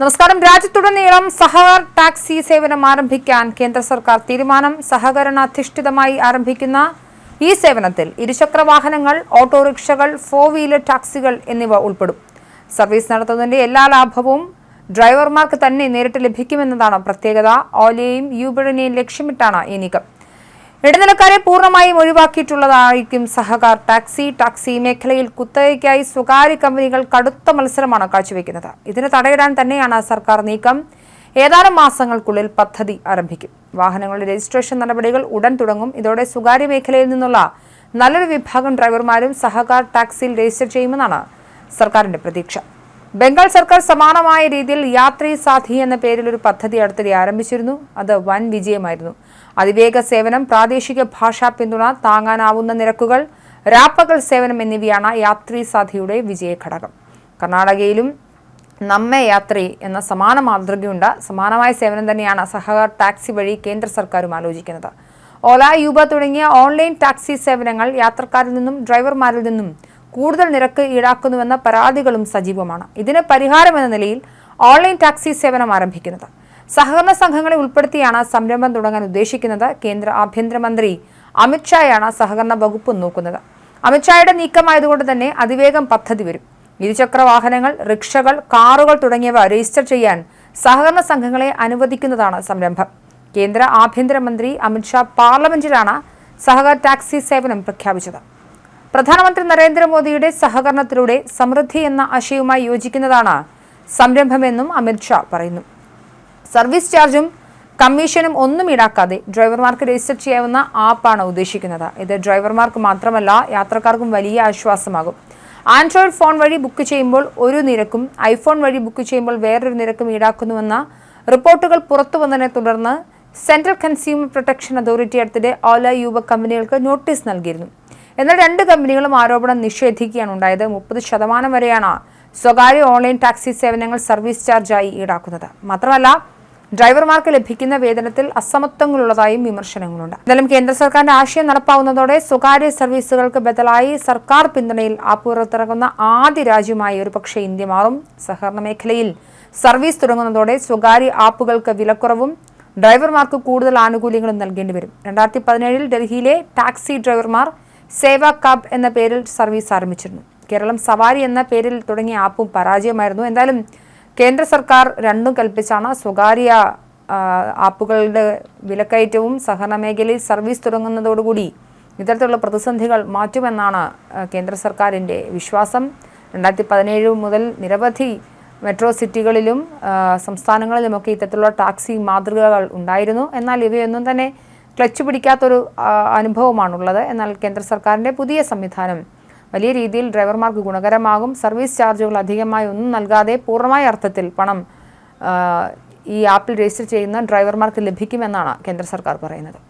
നമസ്കാരം. രാജ്യത്തുടനീളം സഹകർ ടാക്സി സേവനം ആരംഭിക്കാൻ കേന്ദ്ര സർക്കാർ തീരുമാനം. സഹകരണാധിഷ്ഠിതമായി ആരംഭിക്കുന്ന ഈ സേവനത്തിൽ ഇരുചക്ര വാഹനങ്ങൾ ഓട്ടോറിക്ഷകൾ ഫോർ വീലർ ടാക്സികൾ എന്നിവ ഉൾപ്പെടും. സർവീസ് നടത്തുന്നതിന്റെ എല്ലാ ലാഭവും ഡ്രൈവർമാർക്ക് തന്നെ നേരിട്ട് ലഭിക്കുമെന്നതാണ് പ്രത്യേകത. ഓലയെയും യൂബറിനെയും ലക്ഷ്യമിട്ടാണ് ഈ നീക്കം. ഇടനിലക്കാരെ പൂർണമായും ഒഴിവാക്കിയിട്ടുള്ളതായിരിക്കും സഹകാർ. ടാക്സി ടാക്സി മേഖലയിൽ കുത്തകയ്ക്കായി സ്വകാര്യ കമ്പനികൾ കടുത്ത മത്സരമാണ് കാഴ്ചവെക്കുന്നത്. ഇതിന് തടയിടാൻ തന്നെയാണ് സർക്കാർ നീക്കം. ഏതാനും മാസങ്ങൾക്കുള്ളിൽ പദ്ധതി ആരംഭിക്കും. വാഹനങ്ങളുടെ രജിസ്ട്രേഷൻ നടപടികൾ ഉടൻ തുടങ്ങും. ഇതോടെ സ്വകാര്യ മേഖലയിൽ നിന്നുള്ള നല്ലൊരു വിഭാഗം ഡ്രൈവർമാരും സഹകാർ ടാക്സിയിൽ രജിസ്റ്റർ ചെയ്യുമെന്നാണ് സർക്കാരിന്റെ പ്രതീക്ഷ. ബംഗാൾ സർക്കാർ സമാനമായ രീതിയിൽ യാത്രി സാധി എന്ന പേരിൽ ഒരു പദ്ധതി അടുത്തിടെ ആരംഭിച്ചിരുന്നു. അത് വൻ വിജയമായിരുന്നു. അതിവേഗ സേവനം പ്രാദേശിക ഭാഷാ പിന്തുണ താങ്ങാനാവുന്ന നിരക്കുകൾ രാപ്പകൽ സേവനം എന്നിവയാണ് യാത്രി സാധിയുടെ വിജയഘടകം. കർണാടകയിലും നമ്മെ യാത്രി എന്ന സമാന മാതൃകയുണ്ട്. സമാനമായ സേവനം തന്നെയാണ് സഹകർ ടാക്സി വഴി കേന്ദ്ര സർക്കാരും ആലോചിക്കുന്നത്. ഓല യൂബ തുടങ്ങിയ ഓൺലൈൻ ടാക്സി സേവനങ്ങൾ യാത്രക്കാരിൽ നിന്നും ഡ്രൈവർമാരിൽ നിന്നും കൂടുതൽ നിരക്ക് ഈടാക്കുന്നുവെന്ന പരാതികളും സജീവമാണ്. ഇതിന് പരിഹാരമെന്ന നിലയിൽ ഓൺലൈൻ ടാക്സി സേവനം ആരംഭിക്കുന്നത്. സഹകരണ സംഘങ്ങളെ ഉൾപ്പെടുത്തിയാണ് സംരംഭം തുടങ്ങാൻ ഉദ്ദേശിക്കുന്നത്. കേന്ദ്ര ആഭ്യന്തരമന്ത്രി അമിത്ഷായാണ് സഹകരണ വകുപ്പ് നോക്കുന്നത്. അമിത്ഷായുടെ നീക്കമായതുകൊണ്ട് തന്നെ അതിവേഗം പദ്ധതി വരും. ഇരുചക്ര വാഹനങ്ങൾ റിക്ഷകൾ കാറുകൾ തുടങ്ങിയവ രജിസ്റ്റർ ചെയ്യാൻ സഹകരണ സംഘങ്ങളെ അനുവദിക്കുന്നതാണ് സംരംഭം. കേന്ദ്ര ആഭ്യന്തരമന്ത്രി അമിത്ഷാ പാർലമെന്റിലാണ് സഹകരണ ടാക്സി സേവനം പ്രഖ്യാപിച്ചത്. പ്രധാനമന്ത്രി നരേന്ദ്രമോദിയുടെ സഹകരണത്തിലൂടെ സമൃദ്ധി എന്ന ആശയവുമായി യോജിക്കുന്നതാണ് സംരംഭമെന്നും അമിത്ഷാ പറയുന്നു. സർവീസ് ചാർജും കമ്മീഷനും ഒന്നും ഈടാക്കാതെ ഡ്രൈവർമാർക്ക് രജിസ്റ്റർ ചെയ്യാവുന്ന ആപ്പാണ് ഉദ്ദേശിക്കുന്നത്. ഇത് ഡ്രൈവർമാർക്ക് മാത്രമല്ല യാത്രക്കാർക്കും വലിയ ആശ്വാസമാകും. ആൻഡ്രോയിഡ് ഫോൺ വഴി ബുക്ക് ചെയ്യുമ്പോൾ ഒരു നിരക്കും ഐഫോൺ വഴി ബുക്ക് ചെയ്യുമ്പോൾ വേറൊരു നിരക്കും ഈടാക്കുന്നുവെന്ന റിപ്പോർട്ടുകൾ പുറത്തു വന്നതിനെ തുടർന്ന് സെൻട്രൽ കൺസ്യൂമർ പ്രൊട്ടക്ഷൻ അതോറിറ്റി അടുത്തിടെ ഓല യുവ കമ്പനികൾക്ക് നോട്ടീസ് നൽകിയിരുന്നു. എന്നാൽ രണ്ട് കമ്പനികളും ആരോപണം നിഷേധിക്കുകയാണ് ഉണ്ടായത്. മുപ്പത് ശതമാനം വരെയാണ് സ്വകാര്യ ഓൺലൈൻ ടാക്സി സേവനങ്ങൾ സർവീസ് ചാർജായി ഈടാക്കുന്നത്. മാത്രമല്ല ഡ്രൈവർമാർക്ക് ലഭിക്കുന്ന വേതനത്തിൽ അസമത്വങ്ങളുള്ളതായും വിമർശനങ്ങളുണ്ട്. എന്തായാലും കേന്ദ്ര സർക്കാരിന്റെ ആശയം നടപ്പാവുന്നതോടെ സ്വകാര്യ സർവീസുകൾക്ക് ബദലായി സർക്കാർ പിന്തുണയിൽ ആപ്പുറത്തിറങ്ങുന്ന ആദ്യ രാജ്യമായി ഒരുപക്ഷെ ഇന്ത്യ മാറും. സഹകരണ മേഖലയിൽ സർവീസ് തുടങ്ങുന്നതോടെ സ്വകാര്യ ആപ്പുകൾക്ക് വിലക്കുറവും ഡ്രൈവർമാർക്ക് കൂടുതൽ ആനുകൂല്യങ്ങളും നൽകേണ്ടി വരും. രണ്ടായിരത്തി പതിനേഴിൽ ഡൽഹിയിലെ ടാക്സി ഡ്രൈവർമാർ സേവ കബ് എന്ന പേരിൽ സർവീസ് ആരംഭിച്ചിരുന്നു. കേരളം സവാരി എന്ന പേരിൽ തുടങ്ങിയ ആപ്പും പരാജയമായിരുന്നു. എന്തായാലും കേന്ദ്ര സർക്കാർ രണ്ടും കൽപ്പിച്ചാണ് സ്വകാര്യ ആപ്പുകളുടെ വിലക്കയറ്റവും സഹകരണ മേഖലയിൽ സർവീസ് തുടങ്ങുന്നതോടുകൂടി ഇത്തരത്തിലുള്ള പ്രതിസന്ധികൾ മാറ്റുമെന്നാണ് കേന്ദ്ര സർക്കാരിന്റെ വിശ്വാസം. രണ്ടായിരത്തി പതിനേഴ് മുതൽ നിരവധി മെട്രോ സിറ്റികളിലും സംസ്ഥാനങ്ങളിലുമൊക്കെ ഇത്തരത്തിലുള്ള ടാക്സി മാതൃകകൾ ഉണ്ടായിരുന്നു. എന്നാൽ ഇവയൊന്നും തന്നെ ക്ലച്ച് പിടിക്കാത്തൊരു അനുഭവമാണുള്ളത്. എന്നാൽ കേന്ദ്ര സർക്കാരിന്റെ പുതിയ സംവിധാനം വലിയ രീതിയിൽ ഡ്രൈവർമാർക്ക് ഗുണകരമാകും. സർവീസ് ചാർജുകൾ അധികമായി ഒന്നും നൽകാതെ പൂർണമായ അർത്ഥത്തിൽ പണം ഈ ആപ്പിൽ രജിസ്റ്റർ ചെയ്യുന്ന ഡ്രൈവർമാർക്ക് ലഭിക്കുമെന്നാണ് കേന്ദ്ര സർക്കാർ പറയുന്നത്.